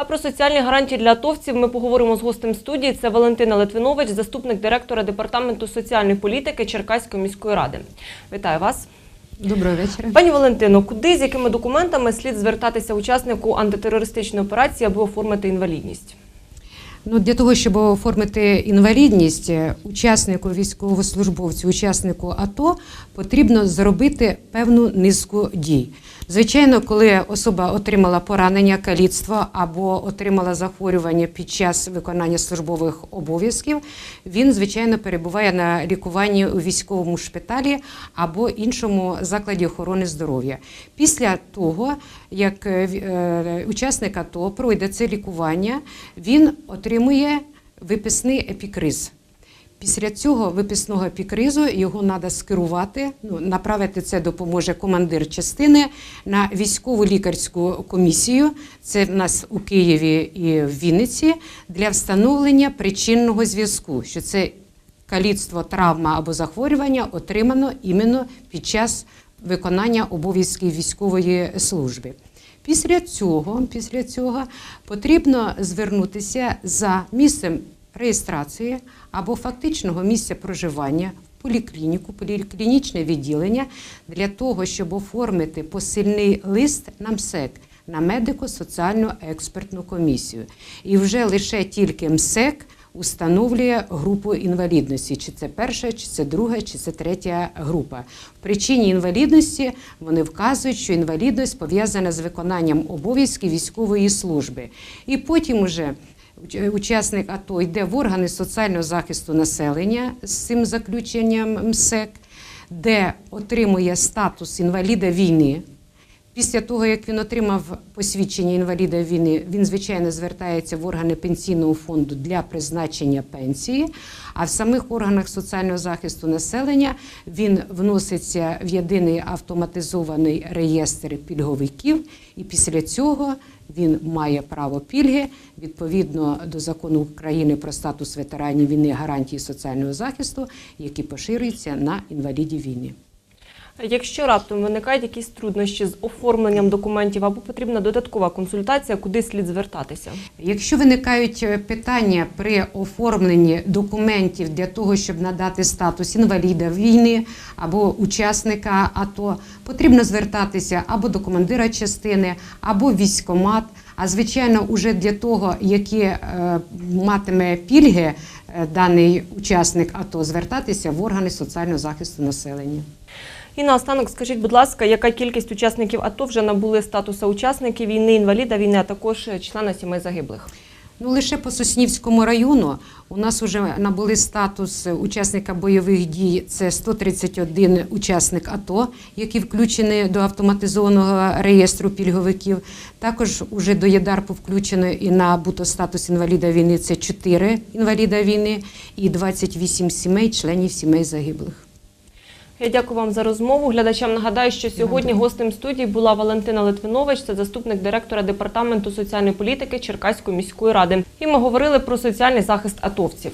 А про соціальні гарантії для атовців ми поговоримо з гостем студії. Це Валентина Литвинович, заступник директора департаменту соціальної політики Черкаської міської ради. Вітаю вас. Доброго вечора. Пані Валентино, куди з якими документами слід звертатися учаснику антитерористичної операції, аби оформити інвалідність? Ну, для того, щоб оформити інвалідність е, учаснику військовослужбовцю, учаснику АТО, потрібно зробити певну низку дій. Звичайно, коли особа отримала поранення, каліцтво або отримала захворювання під час виконання службових обов'язків, він, звичайно, перебуває на лікуванні у військовому шпиталі або іншому закладі охорони здоров'я. Після того, як е, е, учасник АТО пройде це лікування, він отримує виписний епікриз. Після цього виписного епікризу його треба скерувати. Ну, направити це допоможе командир частини на військову лікарську комісію. Це в нас у Києві і в Вінниці для встановлення причинного зв'язку, що це каліцтво, травма або захворювання отримано іменно під час виконання обов'язків військової служби. Після цього, після цього потрібно звернутися за місцем реєстрації або фактичного місця проживання в поліклініку, поліклінічне відділення для того, щоб оформити посильний лист на МСЕК на медико-соціальну експертну комісію. І вже лише тільки МСЕК установлює групу інвалідності, чи це перша, чи це друга, чи це третя група. В причині інвалідності вони вказують, що інвалідність пов'язана з виконанням обов'язків військової служби. І потім уже учасник АТО йде в органи соціального захисту населення з цим заключенням МСЕК, де отримує статус інваліда війни. Після того, як він отримав посвідчення інваліда війни, він, звичайно, звертається в органи пенсійного фонду для призначення пенсії. А в самих органах соціального захисту населення він вноситься в єдиний автоматизований реєстр пільговиків, і після цього він має право пільги відповідно до закону України про статус ветеранів війни гарантії соціального захисту, які поширюються на інвалідів війни. Якщо раптом виникають якісь труднощі з оформленням документів або потрібна додаткова консультація, куди слід звертатися? Якщо виникають е, питання при оформленні документів для того, щоб надати статус інваліда війни або учасника АТО, потрібно звертатися або до командира частини, або в військкомат. А звичайно, уже для того, які е, матиме пільги е, даний учасник АТО, звертатися в органи соціального захисту населення. І наостанок, скажіть, будь ласка, яка кількість учасників АТО вже набули статусу учасників війни, інваліда війни, а також члена сімей загиблих? Ну, лише по Соснівському району у нас вже набули статус учасника бойових дій. Це 131 учасник АТО, які включені до автоматизованого реєстру пільговиків. Також уже до ЄДАРПу включено і набуто статус інваліда війни. Це 4 інваліда війни і 28 сімей, членів сімей загиблих. Я дякую вам за розмову. Глядачам нагадаю, що сьогодні гостем студії була Валентина Литвинович, це заступник директора департаменту соціальної політики Черкаської міської ради. І ми говорили про соціальний захист атовців.